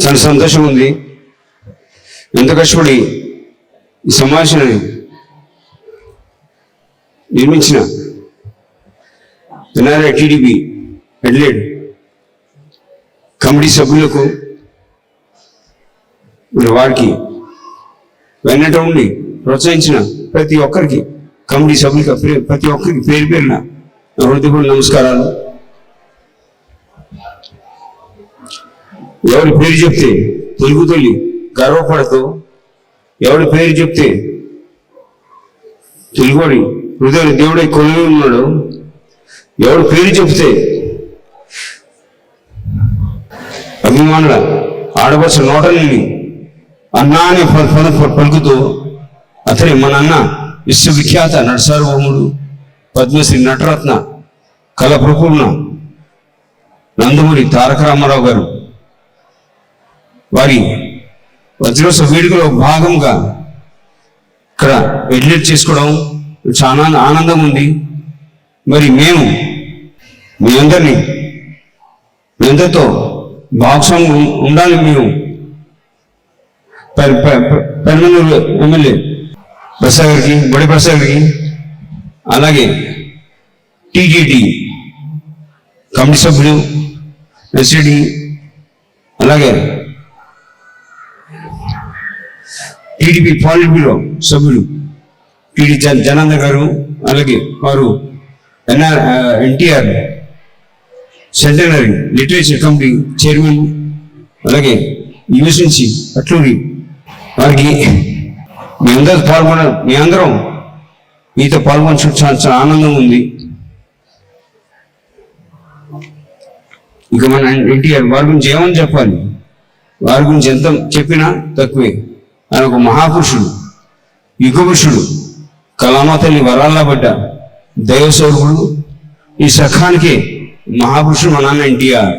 చాలా సంతోషం ఉంది ఎంత కష్టపడి ఈ సమావేశాన్ని నిర్మించిన ఎన్ఆర్ఐ టీడీపీ హెడ్లైడ్ కమిటీ సభ్యులకు మరి వారికి వెన్నట ఉండి ప్రోత్సహించిన ప్రతి ఒక్కరికి కమిటీ సభ్యులకి ప్రతి ఒక్కరికి పేరు పేరున హృదయపూర్ణ నమస్కారాలు. ఎవరి పేరు చెప్తే తెలుగు తల్లి గర్వపడుతూ ఎవరి పేరు చెప్తే తెలుగువాడి హృదయం దేవుడై కొలువి ఉన్నాడు. ఎవరి పేరు చెప్తే అభిమానుల ఆడపడుచు నోటల్ని అన్నా అనే పద పలుకుతూ అతని మన అన్న విశ్వవిఖ్యాత నటసార్వభౌముడు పద్మశ్రీ నటరత్న కళ ప్రపూర్ణ నందమూరి తారక రామారావు గారు వారి వజ్రోత్సవ వేడుకలో భాగంగా ఇక్కడ వెడ్లెట్ చేసుకోవడం చాలా ఆనందం ఉంది. మరి మేము మీ అందరినీ మీ అందరితో భాగస్వామ్యం ఉండాలి మేము. పెర్- ఎమ్మెల్యే ప్రసాద్ గారికి బడి ప్రసాద్ గారికి అలాగే టీజీటీ కమిటీ సభ్యులు ఎస్టీడీ అలాగే టీడీపీ పాలిట్ బ్యూరో సభ్యులు టీడీ జన జనాంద గారు అలాగే వారు NR NTR centenary literature committee chairman అలాగే యుఎస్ఎన్సి అట్లూరి వారికి మీ అందరూ పాల్గొన మీ అందరం మీతో పాల్గొనడం చాలా చాలా ఆనందం ఉంది. ఇక మన ఎన్టీఆర్ వారి గురించి ఏమని చెప్పాలి? వారి గురించి ఎంత చెప్పినా తక్కువే. ఆయన ఒక మహాపురుషుడు యుగపురుషుడు కళామ తల్లి వరాల్లా పడ్డ దైవస్వరూపుడు ఈ సఖానికి మహాపురుషుడు మా నాన్న ఎన్టీఆర్.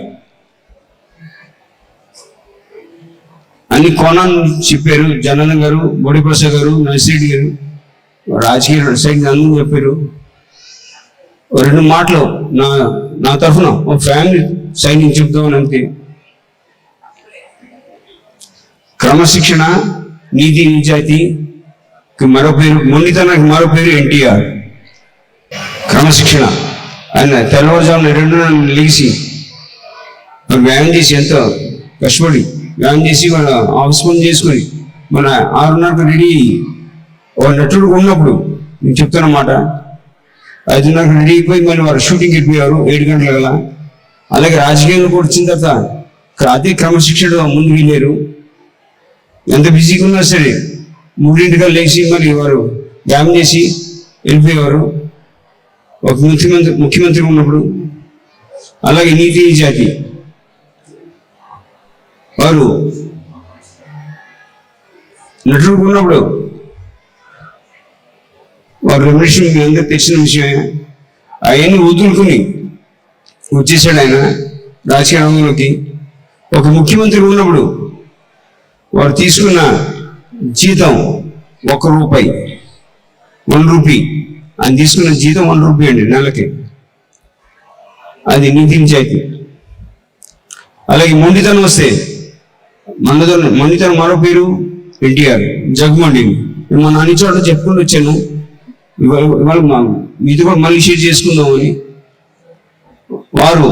అన్ని కోణాలు చెప్పారు. జనన గారు బోడిప్రసాద్ గారు నర్సిరెడ్డి గారు రాజకీయ సైడ్ అందరూ చెప్పారు. రెండు మాటలు నా నా తరఫున ఒక ఫ్యామిలీ సైడ్ నుంచి చెప్తామని అంతే. క్రమశిక్షణ నీతి నిజాయితీ మరో పేరు మొండితనానికి మరో పేరు ఎన్టీఆర్. క్రమశిక్షణ. ఆయన తెల్లవారుజామున రెండు లేచి వ్యాయామం చేసి ఎంతో కష్టపడి వ్యాయామం చేసి మన ఆఫీస్ పని చేసుకొని మన ఆరున్నరకు రెడీ ఒక నటుడు ఉన్నప్పుడు నేను చెప్తున్నమాట ఐదున్నరకు రెడీ అయిపోయి మళ్ళీ వారు షూటింగ్ వెళ్ళిపోయారు ఏడు గంటల అలాగే రాజకీయంలో కూడా వచ్చిన తర్వాత అదే క్రమశిక్షణ ముందు వెళ్ళారు. ఎంత బిజీగా ఉన్నా సరే మూడింటిగా లేచి మరి వారు వ్యాయామం చేసి వెళ్ళిపోయేవారు. ఒక ముఖ్యమంత్రి ముఖ్యమంత్రి ఉన్నప్పుడు అలాగే నీతి జాతి వారు నటుడు ఉన్నప్పుడు వారు రెవల్యూషన్ మీ అందరికి తెచ్చిన విషయమే. అవన్నీ వదులుకుని వచ్చేసాడు ఆయన రాజకీయ రంగంలోకి. ఒక ముఖ్యమంత్రి ఉన్నప్పుడు వారు తీసుకున్న జీతం ఒక రూపాయి వన్ రూపీ. ఆయన తీసుకున్న జీతం వన్ రూపీ అండి నెలకి. అది నీతి నిజాయితీ అలాగే మొండితనం వస్తే మండతనం మొండితనం మరో పేరు ఎన్టీఆర్ జగమండి నేను మా నాని చోట చెప్పుకుంటూ వచ్చాను. ఇవాళ ఇవాళ మా మీతో కూడా మళ్ళీ షేర్ చేసుకుందామని. వారు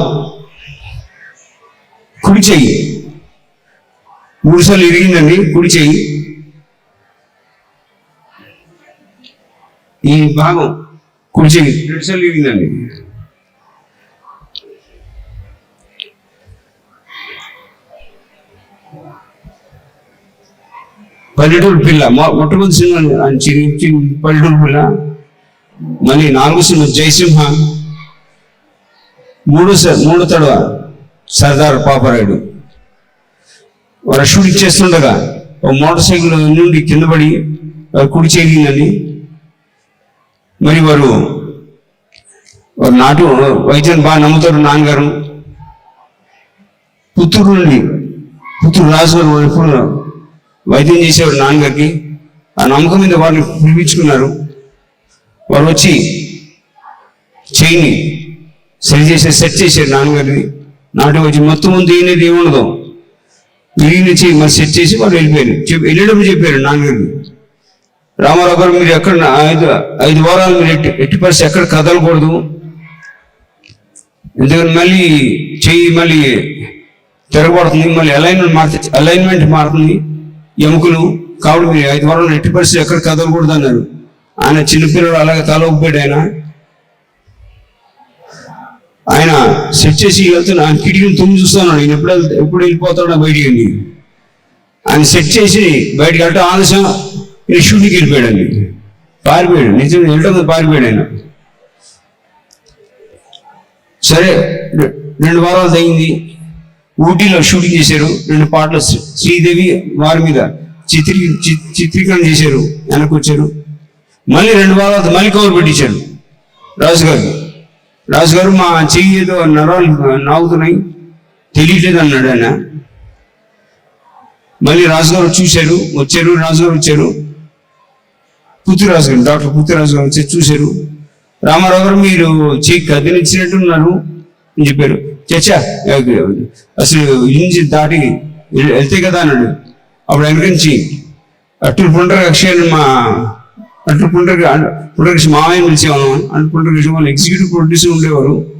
కుడి చెయ్యి మూడు సార్లు ఇరిగిందండి కుడి చెయ్యి. ఈ భాగం కుడి చెయ్యి రెండు సార్లు ఇరిగిందండి. పల్లెటూరు పిల్ల మొట్టమొదటి సినిమా ఆయన పల్లెటూరు పిల్ల. మళ్ళీ నాలుగో సినిమా జయసింహ. మూడో స- మూడో తడవ సర్దార్ పాపరాయుడు. వారు షూటింగ్ చేస్తుండగా ఒక మోటార్ సైకిల్ నుండి కింద పడి కుడి చేరిందని మరి వారు వారు నాటు వైద్యం బాగా నమ్ముతారు నాన్నగారు. పుత్తూరు నుండి పుత్తూరు రాజుగారు ఎప్పుడు వైద్యం చేసేవారు నాన్నగారికి. ఆ నమ్మకం మీద వారిని పిలిపించుకున్నారు. వారు వచ్చి చేయిని సరి చేసే సెట్ చేశారు నాన్నగారిని. నాటి వచ్చి మొత్తం ముందు ఏనేది ఏముండదు విరిగిన చేసి మరి సెట్ చేసి వాళ్ళు వెళ్ళిపోయారు చెప్పి వెళ్ళేటప్పుడు చెప్పారు నాన్నగారు. రామారావు గారు మీరు ఎక్కడ ఐదు ఐదు వారాలు మీరు ఎట్టి ఎట్టి పరిస్థితి ఎక్కడ కదలకూడదు. ఎందుకంటే మళ్ళీ చెయ్యి మళ్ళీ తిరగబడుతుంది మళ్ళీ అలైన్మెంట్ మారుతుంది అలైన్మెంట్ మారుతుంది. ఎముకలు కాబట్టి మీరు ఐదు వారాలు ఎట్టి పరిస్థితి ఎక్కడ కదలకూడదు అన్నారు. ఆయన చిన్నపిల్లడు అలాగే తల ఒప్పాడు ఆయన. ఆయన సెట్ చేసి వెళ్తున్నా ఆయన కిటికీని తుమ్మి చూస్తున్నాడు ఈయన ఎప్పుడు ఎప్పుడు వెళ్ళిపోతాడో బయటికి వెళ్ళి ఆయన సెట్ చేసి బయటకు వెళ్ళటం ఆలస్యం. ఈయన షూటింగ్కి వెళ్ళిపోయాడండి. పారిపోయాడు. నిజం వెళ్ళటం పారిపోయాడు ఆయన. సరే రెండు వారాలు తగ్గింది ఊటీలో షూటింగ్ చేశారు. రెండు పాటలు శ్రీదేవి వారి మీద చిత్రీ చిత్రీకరణ చేశారు. వెనక్కి వచ్చారు. మళ్ళీ రెండు వారాలు మళ్ళీ కవర్ పెట్టించారు రాజు గారు రాజు గారు మా చెయ్యి ఏదో నరాలు నాగుతున్నాయి. తెలియట్లేదు అన్నాడు ఆయన. మళ్ళీ రాజుగారు చూశారు వచ్చారు రాజుగారు వచ్చారు. పుత్తిరాజు గారు డాక్టర్ పుత్తిరాజు గారు వచ్చి చూశారు. రామారావు గారు మీరు చెయ్యి కదిలించినట్టున్నారు అని చెప్పారు. చచ్చా అసలు ఇంజి దాటి వెళ్తే కదా అన్నాడు. అప్పుడు వెనకంచి అటు పుండ్ర పుండ్రకక్ష మా అట్లు పుండ్రక పుండ్రకృష్ణ మామయ్య పిలిచేవాళ్ళం. అట్లు పుండ్రకృష్ణ వాళ్ళు ఎగ్జిక్యూటివ్ ప్రొడ్యూసర్ ఉండేవారు.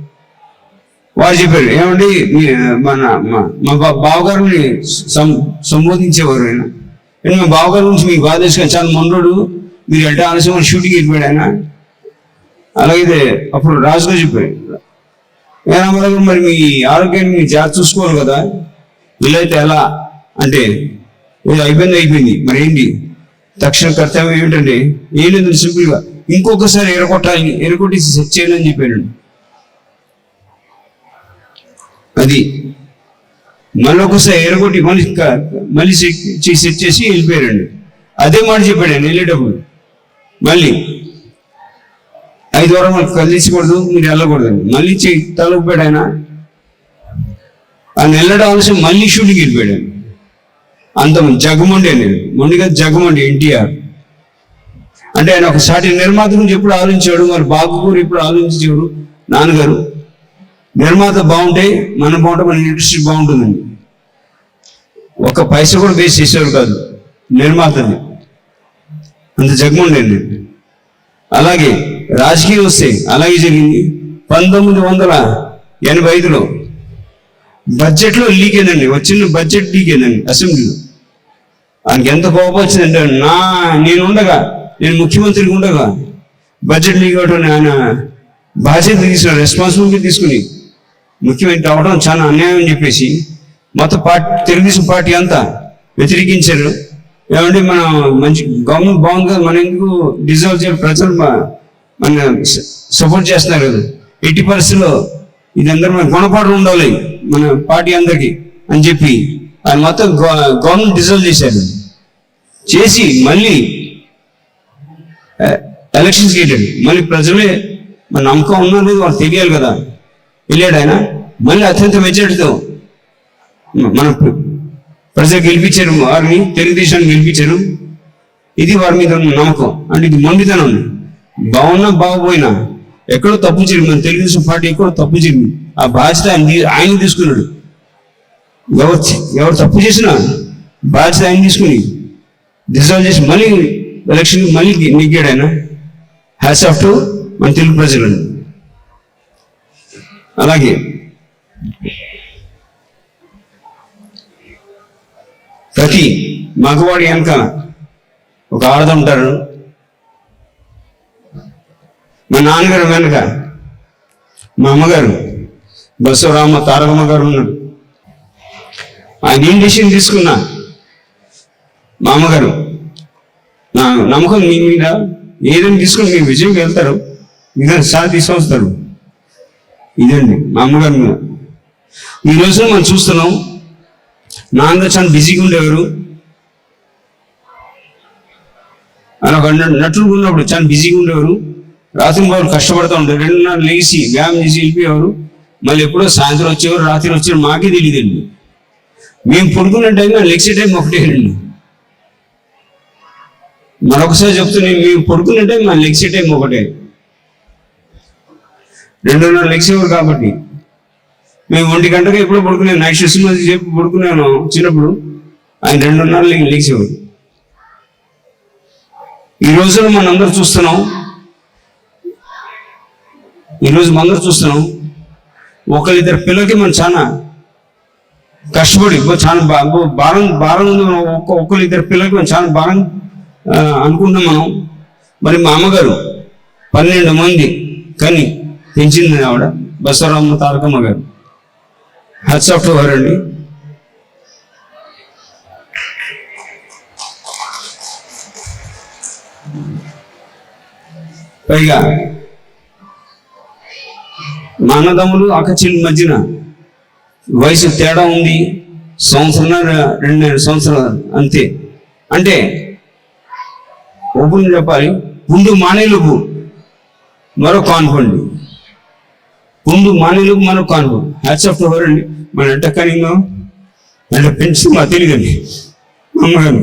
వారు చెప్పారు ఏమండి మీ- మన మా- మా బావగారిని సం- సంబోధించేవారు ఆయన. నేను మా బావగారి గురించి మీకు బాధ చేసుకొని చాలా మొన్నడు మీరు అంటే ఆలస్యం షూటింగ్ వెళ్ళిపోయాడు ఆయన. అలాగే అప్పుడు రాజుగారు చెప్పారు ఏ మరి మీ ఆరోగ్యాన్ని మీరు జాగ్రత్త చూసుకోవాలి కదా. వీలైతే ఎలా? అంటే ఏదో అయిపోయింది అయిపోయింది. మరి ఏంటి? తక్షణ కర్తవ్యం ఏమిటండి ఏం లేదు సింపుల్గా? ఇంకొకసారి ఎరగొట్టాలి ఎరగొట్టి సెట్ చేయాలని చెప్పాడు. అది మళ్ళీ ఒకసారి ఎరగొట్టి మళ్ళీ మళ్ళీ సెట్ చేసి సెట్ వెళ్ళిపోయారండి. అదే మాట చెప్పాడు ఆయన వెళ్ళేటప్పుడు. మళ్ళీ ఐదు వారం మనకు కదిలించకూడదు మీరు వెళ్ళకూడదు మళ్ళీ చెయ్యి ఆయన. ఆయన వెళ్ళడం ఆలస్యం మళ్ళీ షూటింగ్ వెళ్ళిపోయాడు ఆయన. అంత జగముండే నేను. మొండిగా జగముండి ఎన్టీఆర్. అంటే ఆయన ఒకసారి నిర్మాత గురించి ఎప్పుడు ఆలోచించాడు? మరి బాబుగారు ఎప్పుడు ఆలోచించాడు? నాన్నగారు నిర్మాత బాగుంటే మనం బాగుంటే మన ఇండస్ట్రీ బాగుంటుందండి ఒక పైస కూడా వేస్ట్ చేసేవారు కాదు నిర్మాతది అంత జగమండి అలాగే రాజకీయం వస్తే అలాగే జరిగింది. పంతొమ్మిది వందల ఎనభై ఐదులో బడ్జెట్లో లీక్ అయిందండి. వచ్చిన బడ్జెట్ లీక్ అయిందండి అసెంబ్లీలో. ఆయనకి ఎంత కోపం వచ్చిందంటే నా నేను ఉండగా నేను ముఖ్యమంత్రికి ఉండగా బడ్జెట్ లీక్ అవ్వడం ఆయన బాధ్యత తీసుకుని రెస్పాన్సిబిలిటీ తీసుకుని ముఖ్యమంత్రి అవడం చాలా అన్యాయం అని చెప్పేసి మొత్తం పార్టీ తెలుగుదేశం పార్టీ అంతా వ్యతిరేకించారు. ఏమంటే మన మంచి గవర్నమెంట్ బాగుంది కదా మనం ఎందుకు డిజర్వ్ చేయాలి? ప్రజలు మన సపోర్ట్ చేస్తున్నారు కదా. ఎట్టి పరిస్థితుల్లో ఇది అందరూ మన గుణపాఠం ఉండాలి మన పార్టీ అందరికీ అని చెప్పి ఆయన మొత్తం గవర్నమెంట్ డిజర్వ్ చేశారు. చేసి మళ్ళీ ఎలక్షన్స్ గెలిచాడు మళ్ళీ ప్రజలే మన నమ్మకం ఉన్నా లేదు వాళ్ళు తెలియాలి కదా. వెళ్ళాడు ఆయన. మళ్ళీ అత్యంత మెజార్టీతో మన ప్రజలు గెలిపించారు వారిని తెలుగుదేశాన్ని గెలిపించారు. ఇది వారి మీద ఉన్న నమ్మకం. అంటే ఇది మొండితనం. బాగున్నా బాగపోయినా ఎక్కడో తప్పు జరిగింది. మన తెలుగుదేశం పార్టీ ఎక్కడో తప్పు జరిగింది. ఆ బాధ్యత ఆయన ఆయన తీసుకున్నాడు. ఎవరు ఎవరు తప్పు చేసినా బాధ్యత ఆయన తీసుకుని డిజాల్వ్ చేసి మళ్ళీ ఎలక్షన్ మళ్ళీ నెగ్గాడు ఆయన హ్యాస్ ఆఫ్ టు మన తెలుగు ప్రజలను అలాగే. ప్రతి మగవాడి వెనక ఒక ఆడద ఉంటారు మా నాన్నగారు వెనక మా అమ్మగారు బసవరామ తారకమ్మ గారు ఉన్నారు ఆయన ఏం డిసిషన్ తీసుకున్నా? మా అమ్మగారు నా నమ్మకం మీ మీద. ఏదైనా తీసుకుని మీరు విజయం వెళ్తారు ఇదే సార్ తీసుకొస్తారు. ఇదండి మా అమ్మగారి మీద. ఈ రోజున మనం చూస్తున్నాం నాన్న చాలా బిజీగా ఉండేవారు. అలా ఒక నటులు నటుడు ఉన్నప్పుడు చాలా బిజీగా ఉండేవారు. రాత్రి వారు కష్టపడుతూ ఉంటారు రెండున్నర లేచి వ్యాయామం చేసి వెళ్ళిపోయేవారు. మళ్ళీ ఎప్పుడో సాయంత్రం వచ్చేవారు రాత్రి వచ్చేవారు మాకే తెలియదండి మేము పడుకునే టైం లెక్సే టైం ఒకటే ఒకటేనండి మరొకసారి చెప్తున్నాను మేము పడుకునే టైం మా లెక్సే టైం ఒకటే. రెండున్నర లెక్చర్ కాబట్టి? మేము ఒంటి గంటగా ఎప్పుడు పడుకునే నైట్ సినిమా చెప్పి పడుకున్నాను చిన్నప్పుడు. ఆయన రెండున్నర లెక్చర్ ఈ రోజున మనందరూ చూస్తున్నాం. ఈరోజు మనందరూ చూస్తున్నాం. ఒకరిద్దరు పిల్లలకి మనం చాలా కష్టపడి చాలా భారం భారం ఉంది ఒక్క ఒక్కరిద్దరు పిల్లలకి మనం చాలా భారం అనుకుంటున్నాం మనం. మరి మా అమ్మగారు పన్నెండు మంది కానీ పెంచింది ఆవిడ బసవరామ తారకమ్మ గారు. హ్యాట్స్ ఆఫ్ హర్ అండి. పైగా మా అన్నదమ్ములు అక్కచెల్లి మధ్యన వయసు తేడా ఉంది. సంవత్సరం రెండున్నర సంవత్సరాలు అంతే. అంటే ఓపెన్ చెప్పాలి ముందు మానేలుపు మరో అనుకోండి ముందు మానేలుపు మరో కాన్ఫండ్ హ్యాట్స్ ఆఫ్ అండి. మన ఎంత కనిందో అంటే పెంచి మా తెలియదండి. అమ్మగారు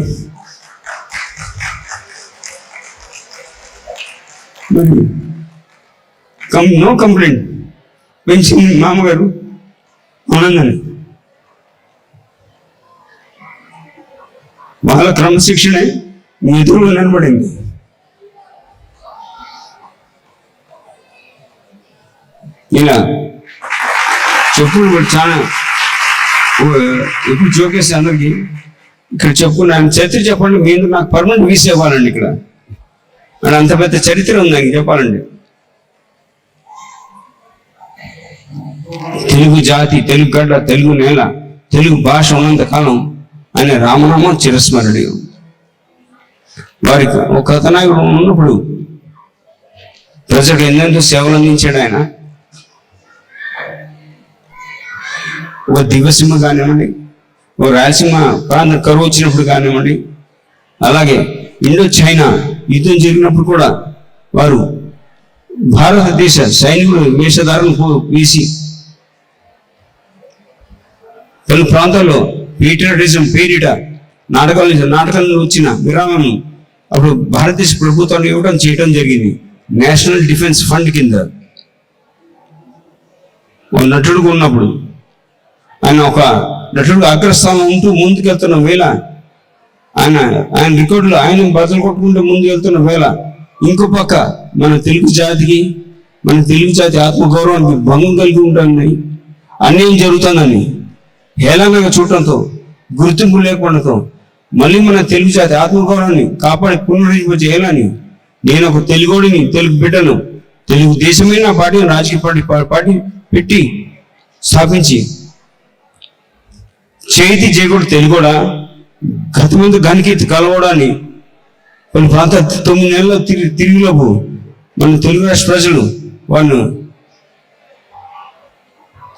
మరి కం నో కంప్లైంట్. పెంచింది మా అమ్మగారు ఆనందాన్ని వాళ్ళ క్రమశిక్షణే. మీ ఎదురుగా నిలబడింది. ఇలా చెప్పులు కూడా చాలా ఇప్పుడు ఎప్పుడు జోకేసి అందరికి ఇక్కడ చెప్పుకున్నాను చరిత్ర చెప్పండి మీరు నాకు పర్మనెంట్ వీసా ఇవ్వాలండి ఇక్కడ. మరి అంత పెద్ద చరిత్ర ఉంది నాకు చెప్పాలండి. తెలుగు జాతి తెలుగు గడ్డ తెలుగు నేల తెలుగు భాష ఉన్నంత కాలం ఆయన రామనామం చిరస్మరణీయం. వారికి ఒక కథనాయకుడు ఉన్నప్పుడు ప్రజలకు ఎందెంతో సేవలు అందించాడు ఆయన. ఒక దివ్యసింహ కానివ్వండి ఒక రాయలసీమ ప్రాంతం కరువు వచ్చినప్పుడు కానివ్వండి అలాగే ఇండో చైనా యుద్ధం జరిగినప్పుడు కూడా వారు భారతదేశ సైనికులు వేషధారణ వేసి పలు ప్రాంతాల్లో పీటరిజం పేరిట నాటకాలు నాటకాల్లో వచ్చిన విరామం అప్పుడు భారతదేశ ప్రభుత్వాన్ని ఇవ్వడం చేయడం జరిగింది. నేషనల్ డిఫెన్స్ ఫండ్ కింద. ఒక నటుడుగా ఉన్నప్పుడు ఆయన ఒక నటుడు అగ్రస్థానం ఉంటూ ముందుకెళ్తున్న వేళ ఆయన ఆయన రికార్డులు ఆయన బదులు కొట్టుకుంటూ ముందుకు వెళ్తున్న వేళ ఇంకో పక్క మన తెలుగు జాతికి మన తెలుగు జాతి ఆత్మగౌరవానికి భంగం కలిగి ఉంటానని అన్యాయం జరుగుతుందని హేళనగా చూడటంతో గుర్తింపు లేకపోవడంతో మళ్ళీ మన తెలుగు జాతి ఆత్మగౌరవాన్ని కాపాడి పునరుద్ధరించే చేయాలని నేను ఒక తెలుగుడిని తెలుగు బిడ్డను తెలుగు దేశమే నా పార్టీ రాజకీయ పార్టీ పార్టీ పెట్టి స్థాపించి చేతి చేయకూడదు తెలుగుడా గత ముందు కలవడాన్ని కొన్ని ప్రాంత తొమ్మిది నెలల తిరిగి తిరిగిలోపు మన తెలుగు రాష్ట్ర ప్రజలు వాళ్ళు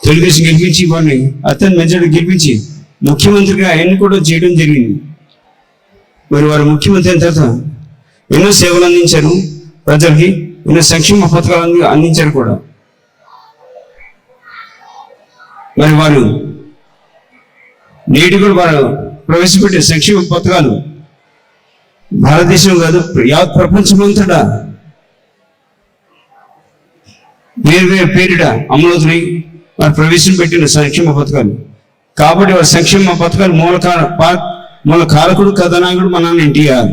తెలుగుదేశం గెలిపించి వాడిని అత్యంత మెజార్టీ గెలిపించి ముఖ్యమంత్రిగా ఎన్నుకోవడం చేయడం జరిగింది. మరి వారు ముఖ్యమంత్రి అయిన తర్వాత ఎన్నో సేవలు అందించారు. ప్రజలకి ఎన్నో సంక్షేమ పథకాలు అందించారు కూడా. మరి వారు నేటి కూడా వారు ప్రవేశపెట్టే సంక్షేమ పథకాలు భారతదేశం కాదు యావత్ ప్రపంచమంతటా వేరు వేరు పేరిట అమలవుతున్నాయి. వారు ప్రవేశపెట్టిన సంక్షేమ పథకాలు. కాబట్టి వారి సంక్షేమ పథకాలు మూల మన కారకుడు కథనాయకుడు మన ఎన్టీఆర్.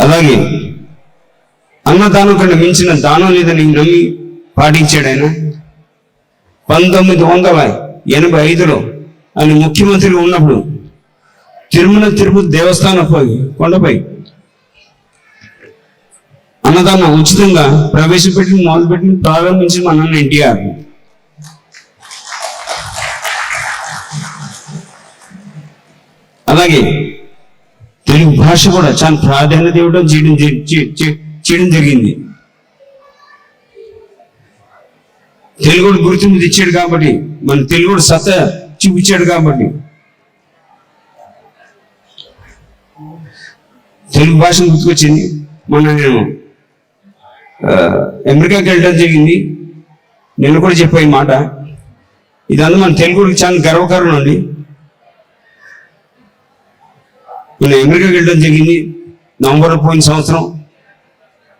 అలాగే అన్నదానం కంటే మించిన దానం లేదని నమ్మి పాటించాడు ఆయన. పంతొమ్మిది వందల ఎనభై ఐదులో ఆయన ముఖ్యమంత్రిగా ఉన్నప్పుడు తిరుమల తిరుపతి దేవస్థానంపై కొండపై అన్నదానం ఉచితంగా ప్రవేశపెట్టి మొదలుపెట్టి ప్రారంభించి మన నాన్న ఎన్టీఆర్. అలాగే తెలుగు భాష కూడా చాలా ప్రాధాన్యత ఇవ్వడం చేయడం చేయడం జరిగింది. తెలుగు గుర్తింపు తెచ్చాడు కాబట్టి మన తెలుగు సత చూపించాడు కాబట్టి. తెలుగు భాషను గుర్తుకొచ్చింది. మొన్న నేను అమెరికాకి వెళ్ళడం జరిగింది. నేను కూడా చెప్పే మాట. ఇదంతా మన తెలుగుడికి చాలా గర్వకారణం అండి. నేను అమెరికాకి వెళ్ళడం జరిగింది? నవంబర్ పోయిన సంవత్సరం.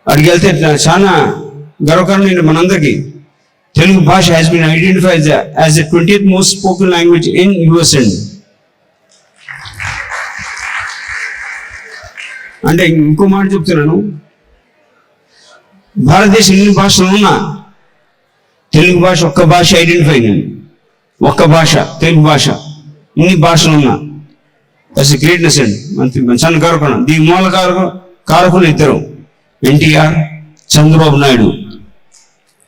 అక్కడికి వెళ్తే చాలా గర్వకారణం నేను మనందరికీ? తెలుగు భాష has been identified as a twenty most spoken language in US and అంటే ఇంకో మాట చెప్తున్నాను. భారతదేశం ఎన్ని భాషలు ఉన్నా తెలుగు భాష ఒక్క భాష ఐడెంటిఫై నేను ఒక్క భాష తెలుగు భాష. ఎన్ని భాషలు ఉన్నా. దట్స్ గ్రేట్నెస్ అండి మన మంచి కారకుడు దీని మూల కారకు కారకులు ఇద్దరు. ఎన్టీఆర్ చంద్రబాబు నాయుడు.